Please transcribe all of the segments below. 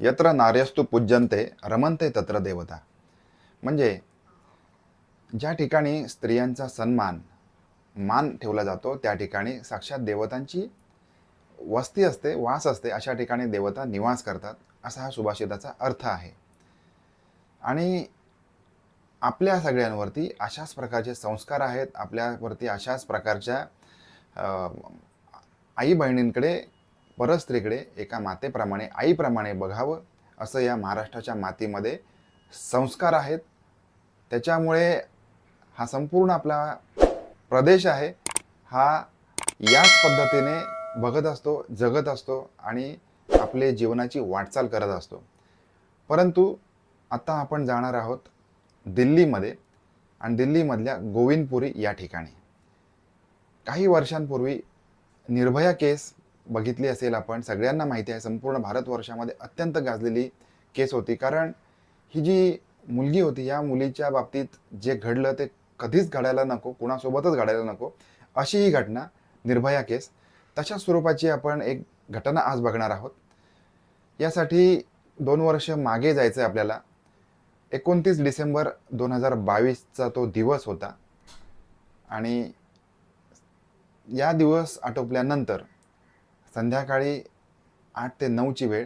यत्र नार्यस्तु पूज्यंते रमंते तत्र देवता. म्हणजे ज्या ठिकाणी स्त्रियांचा सन्मान मान ठेवला जातो त्या ठिकाणी साक्षात देवतांची वस्ती असते वास असते अशा ठिकाणी देवता निवास करतात असा हा सुभाषिताचा अर्थ आहे. आणि आपल्या सगळ्यांवरती अशाच प्रकारचे संस्कार आहेत आपल्यावरती अशाच प्रकारच्या आई बहिणींकडे परस्त्रीकडे एका मातेप्रमाणे आईप्रमाणे बघावं असं या महाराष्ट्राच्या मातीमध्ये संस्कार आहेत. त्याच्यामुळे हा संपूर्ण आपला प्रदेश आहे. हा याच पद्धतीने बघत असतो जगत असतो आणि आपले जीवनाची वाटचाल करत असतो. परंतु आता आपण जाणार आहोत दिल्लीमध्ये आणि दिल्लीमधल्या गोविंदपुरी या ठिकाणी. काही वर्षांपूर्वी निर्भया केस बघितली असेल आपण सगळ्यांना माहिती आहे संपूर्ण भारतवर्षामध्ये अत्यंत गाजलेली केस होती. कारण ही जी मुलगी होती या मुलीच्या बाबतीत जे घडलं ते कधीच घडायला नको कुणासोबतच घडायला नको अशी ही घटना निर्भया केस. तशा स्वरूपाची आपण एक घटना आज बघणार आहोत. यासाठी दोन वर्ष मागे जायचं आहे आपल्याला. एकोणतीस डिसेंबर दोन हजार बावीसचा तो दिवस होता. आणि या दिवस आटोपल्यानंतर संध्याकाळी आठ ते नऊची वेळ.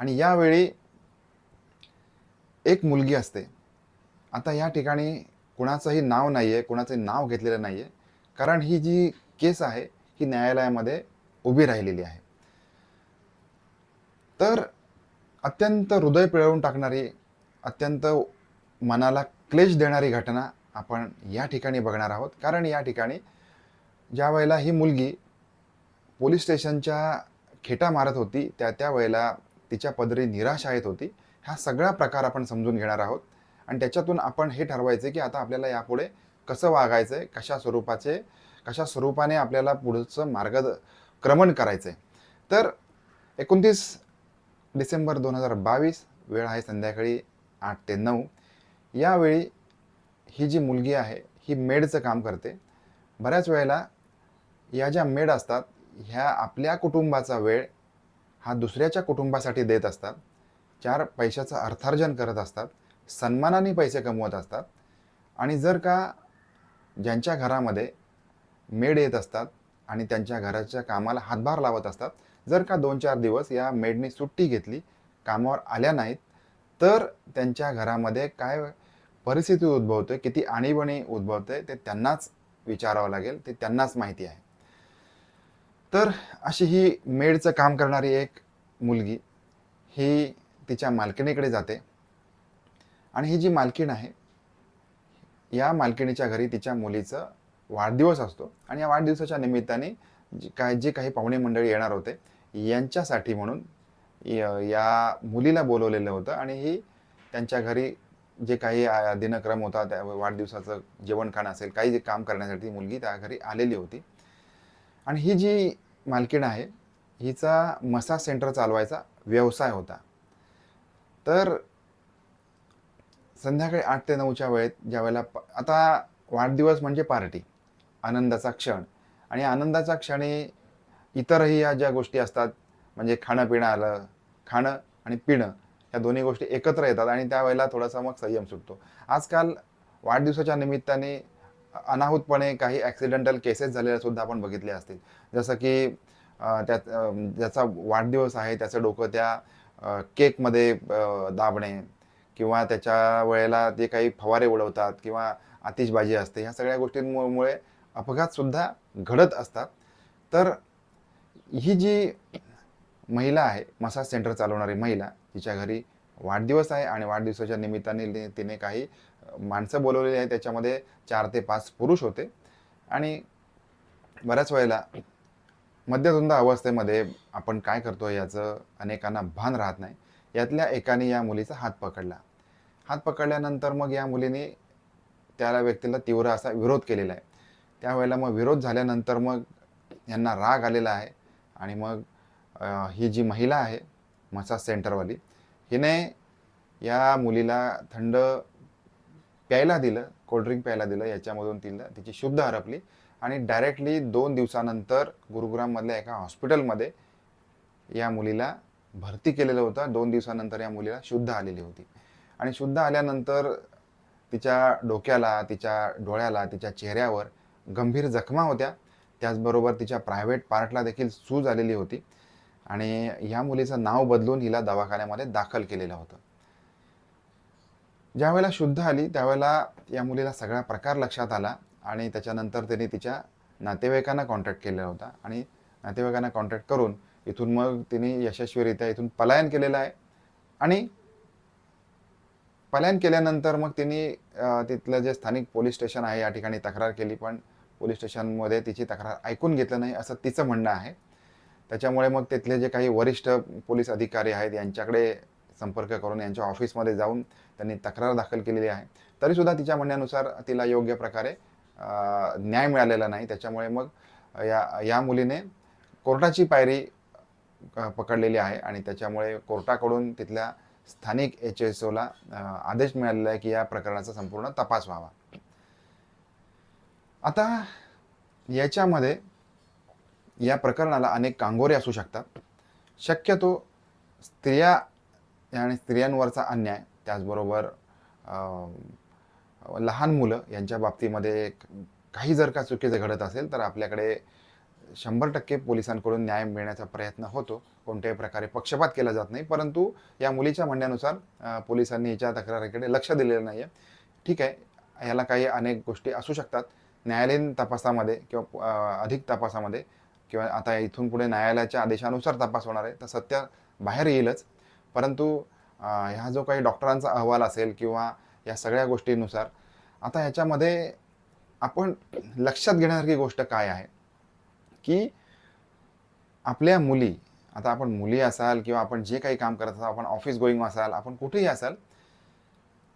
आणि यावेळी एक मुलगी असते. आता या ठिकाणी कुणाचंही नाव नाही आहे कुणाचं नाव घेतलेलं नाही आहे कारण ही जी केस आहे ही न्यायालयामध्ये उभी राहिलेली आहे. तर अत्यंत हृदय पिळवून टाकणारी अत्यंत मनाला क्लेश देणारी घटना आपण या ठिकाणी बघणार आहोत. कारण या ठिकाणी ज्या वेळेला ही मुलगी पोलीस स्टेशनच्या खेटा मारत होती त्या त्या वेळेला तिच्या पदरी निराशा येत होती. हा सगळा प्रकार आपण समजून घेणार आहोत. आणि त्याच्यातून आपण हे ठरवायचं की आता आपल्याला यापुढे कसं वागायचं आहे कशा स्वरूपाचे कशा स्वरूपाने आपल्याला पुढचं मार्गक्रमण करायचं आहे तर एकोणतीस डिसेंबर दोन हजार बावीस वेळ आहे संध्याकाळी आठ ते नऊ. यावेळी ही जी मुलगी आहे ही मेडचं काम करते. बऱ्याच वेळेला या ज्या मेड असतात ह्या आपल्या कुटुंबाचा वेळ हा दुसऱ्याच्या कुटुंबासाठी देत असतात. चार पैशाचं अर्थार्जन करत असतात. सन्मानाने पैसे कमवत असतात. आणि जर का ज्यांच्या घरामध्ये मेड येत असतात आणि त्यांच्या घराच्या कामाला हातभार लावत असतात जर का दोन चार दिवस या मेडने सुट्टी घेतली कामावर आल्या नाहीत तर त्यांच्या घरामध्ये काय परिस्थिती उद्भवते किती आणीबाणी उद्भवते ते त्यांनाच विचारावं लागेल ते त्यांनाच माहिती आहे. तर अशी ही मेडचं काम करणारी एक मुलगी ही तिच्या मालकिणीकडे जाते. आणि ही जी मालकीण आहे या मालकिणीच्या घरी तिच्या मुलीचं वाढदिवस असतो. आणि या वाढदिवसाच्या निमित्ताने जी काय जे काही पाहुणे मंडळी येणार होते यांच्यासाठी म्हणून य- या मुलीला बोलवलेलं होतं. आणि ही त्यांच्या घरी जे काही दिनक्रम होता त्या वाढदिवसाचं जेवण खाणं असेल काही जे काम करण्यासाठी मुलगी त्या घरी आलेली होती. आणि ही जी मालकीण आहे. हिचा मसाज सेंटर चालवायचा व्यवसाय होता. तर संध्याकाळी आठ ते नऊच्या वेळेत ज्या वेळेला आता वाढदिवस म्हणजे पार्टी आनंदाचा क्षण. आणि आनंदाच्या क्षणी इतरही या ज्या गोष्टी असतात म्हणजे खाणं पिणं आलं खाणं आणि पिणं या दोन्ही गोष्टी एकत्र येतात आणि त्यावेळेला थोडासा मग संयम सुटतो. आजकाल वाढदिवसाच्या निमित्ताने अनाहूतपणे काही ॲक्सिडेंटल केसेस झालेल्या सुद्धा आपण बघितले असतील. जसं की त्या त्यात ज्याचा वाढदिवस आहे त्याचं डोकं त्या केकमध्ये दाबणे किंवा त्याच्या वेळेला जे काही फवारे उडवतात किंवा आतिषबाजी असते ह्या सगळ्या गोष्टींमुळे अपघातसुद्धा घडत असतात. तर ही जी महिला आहे मसाज सेंटर चालवणारी महिला तिच्या घरी वाढदिवस आहे आणि वाढदिवसाच्या निमित्ताने तिने काही माणसं बोलवलेली आहे त्याच्यामध्ये चार ते पाच पुरुष होते. आणि बऱ्याच वेळेला मध्यधुंद अवस्थेमध्ये आपण काय करतो याचं अनेकांना भान राहत नाही. यातल्या एकाने या मुलीचा हात पकडला. हात पकडल्यानंतर मग या मुलीने त्या व्यक्तीला तीव्र असा विरोध केलेला आहे. त्यावेळेला मग विरोध झाल्यानंतर मग यांना राग आलेला आहे आणि मग ही जी महिला आहे मसाज सेंटरवाली हिने या मुलीला थंड प्यायला दिलं कोल्ड्रिंक प्यायला दिलं याच्यामधून तिला तिची शुद्ध हरपली. आणि डायरेक्टली दोन दिवसानंतर गुरुग्राममधल्या एका हॉस्पिटलमध्ये या मुलीला भरती केलेलं होतं. दोन दिवसानंतर या मुलीला शुद्ध आलेली होती. आणि शुद्ध आल्यानंतर तिच्या डोक्याला तिच्या डोळ्याला तिच्या चेहऱ्यावर गंभीर जखमा होत्या. त्याचबरोबर तिच्या प्रायव्हेट पार्टला देखील सूज आलेली होती. आणि ह्या मुलीचं नाव बदलून हिला दवाखान्यामध्ये दाखल केलेलं होतं. ज्यावेळेला शुद्ध आली त्यावेळेला या मुलीला सगळा प्रकार लक्षात आला आणि त्याच्यानंतर त्यांनी तिच्या नातेवाईकांना कॉन्टॅक्ट केलेला होता. आणि नातेवाईकांना कॉन्टॅक्ट करून इथून मग तिने यशस्वीरित्या इथून पलायन केलेलं आहे. आणि पलायन केल्यानंतर मग तिने तिथलं जे स्थानिक पोलीस स्टेशन आहे या ठिकाणी तक्रार केली पण पोलीस स्टेशनमध्ये तिची तक्रार ऐकून घेतलं नाही असं तिचं म्हणणं आहे. त्याच्यामुळे मग तिथले जे काही वरिष्ठ पोलीस अधिकारी आहेत यांच्याकडे संपर्क करून यांच्या ऑफिसमध्ये जाऊन त्यांनी तक्रार दाखल केलेली आहे. तरीसुद्धा तिच्या म्हणण्यानुसार तिला योग्य प्रकारे न्याय मिळालेला नाही. त्याच्यामुळे मग या या मुलीने कोर्टाची पायरी पकडलेली आहे आणि त्याच्यामुळे कोर्टाकडून तिथल्या स्थानिक एच एस ओला आदेश मिळालेला आहे की या प्रकरणाचा संपूर्ण तपास व्हावा. आता याच्यामध्ये या प्रकरणाला अनेक कांगोरे असू शकतात. शक्यतो स्त्रिया आणि स्त्रियांवरचा अन्याय त्याचबरोबर लहान मुलं यांच्या बाबतीमध्ये काही जर का चुकीचं घडत असेल तर आपल्याकडे शंभर टक्के पोलिसांकडून न्याय मिळण्याचा प्रयत्न होतो. कोणत्याही प्रकारे पक्षपात केला जात नाही परंतु या मुलीच्या म्हणण्यानुसार पोलिसांनी हिच्या तक्रारीकडे लक्ष दिलेलं नाही आहे ठीक आहे याला काही अनेक गोष्टी असू शकतात. न्यायालयीन तपासामध्ये किंवा अधिक तपासामध्ये किंवा आता इथून पुढे न्यायालयाच्या आदेशानुसार तपास होणार आहे तर सत्य बाहेर येईलच. परंतु ह्या जो काही डॉक्टरांचा अहवाल असेल किंवा या सगळ्या गोष्टीनुसार आता ह्याच्यामध्ये आपण लक्षात घेण्यासारखी गोष्ट काय आहे? की आपल्या मुली आता आपण मुली असाल किंवा आपण जे काही काम करत असाल आपण ऑफिस गोईंग असाल आपण कुठेही असाल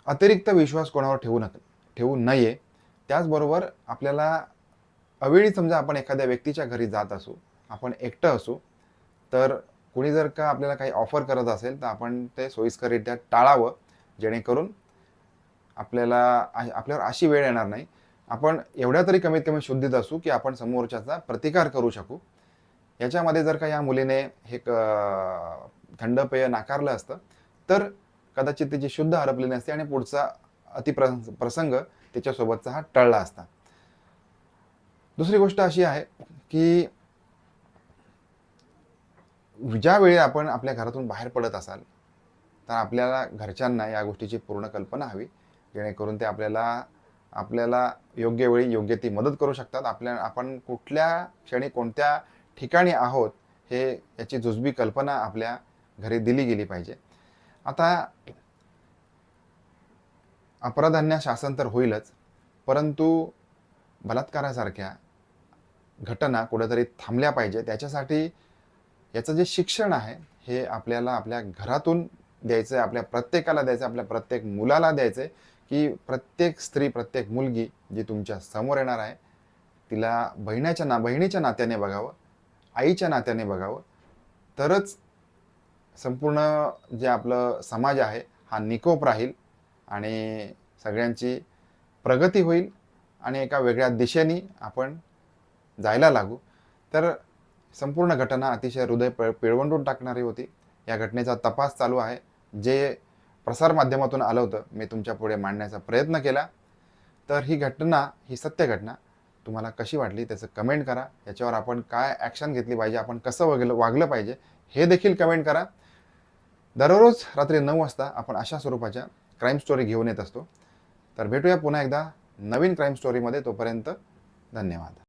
अतिरिक्त विश्वास कोणावर ठेवू नका ठेवू नये. त्याचबरोबर आपल्याला अवेळी समजा आपण एखाद्या व्यक्तीच्या घरी जात असू आपण एकटं असू तर कुणी जर का आपल्याला काही ऑफर करत असेल तर आपण ते सोयीस्कररित्या टाळावं जेणेकरून आपल्याला आपल्यावर अशी वेळ येणार नाही. आपण एवढ्या तरी कमीत कमी शुद्धीत असू की आपण समोरच्याचा प्रतिकार करू शकू. याच्यामध्ये जर का या मुलीने हे थंड पेय नाकारलं असतं तर कदाचित तिची शुद्ध हरपली नसते आणि पुढचा अतिप्र प्रसंग तिच्यासोबतचा हा टळला असता. दुसरी गोष्ट अशी आहे की ज्यावेळी आपण आपल्या घरातून बाहेर पडत असाल तर आपल्याला घरच्यांना या गोष्टीची पूर्ण कल्पना हवी जेणेकरून ते आपल्याला आपल्याला योग्य वेळी योग्य ती मदत करू शकतात. आपल्या आपण कुठल्या क्षणी कोणत्या ठिकाणी आहोत हे याची जुजबी कल्पना आपल्या घरी दिली गेली पाहिजे. आता अपराधांना शासन तर होईलच परंतु बलात्कारासारख्या घटना कुठेतरी थांबल्या पाहिजे. त्याच्यासाठी याचं जे शिक्षण आहे हे आपल्याला आपल्या घरातून द्यायचं आहे आपल्या प्रत्येकाला द्यायचं आहे आपल्या प्रत्येक मुलाला द्यायचं आहे की प्रत्येक स्त्री प्रत्येक मुलगी जी तुमच्यासमोर येणार आहे तिला बहिणाच्या ना बहिणीच्या नात्याने बघावं आईच्या नात्याने बघावं. तरच संपूर्ण जे आपलं समाज आहे हा निकोप राहील आणि सगळ्यांची प्रगती होईल आणि एका वेगळ्या दिशेने आपण जायला लागू. तर संपूर्ण घटना अतिशय हृदय पिळ पिळवंडून टाकणारी होती. या घटनेचा तपास चालू आहे. जे प्रसारमाध्यमातून आलं होतं मी तुमच्यापुढे मांडण्याचा प्रयत्न केला. तर ही घटना ही सत्य घटना तुम्हाला कशी वाटली त्याचं कमेंट करा. याच्यावर आपण काय ॲक्शन घेतली पाहिजे आपण कसं वागलं वागलं पाहिजे हे देखील कमेंट करा. दररोज रात्री नऊ वाजता आपण अशा स्वरूपाच्या क्राईम स्टोरी घेऊन येत असतो. तर भेटूया पुन्हा एकदा नवीन क्राईम स्टोरीमध्ये तोपर्यंत धन्यवाद.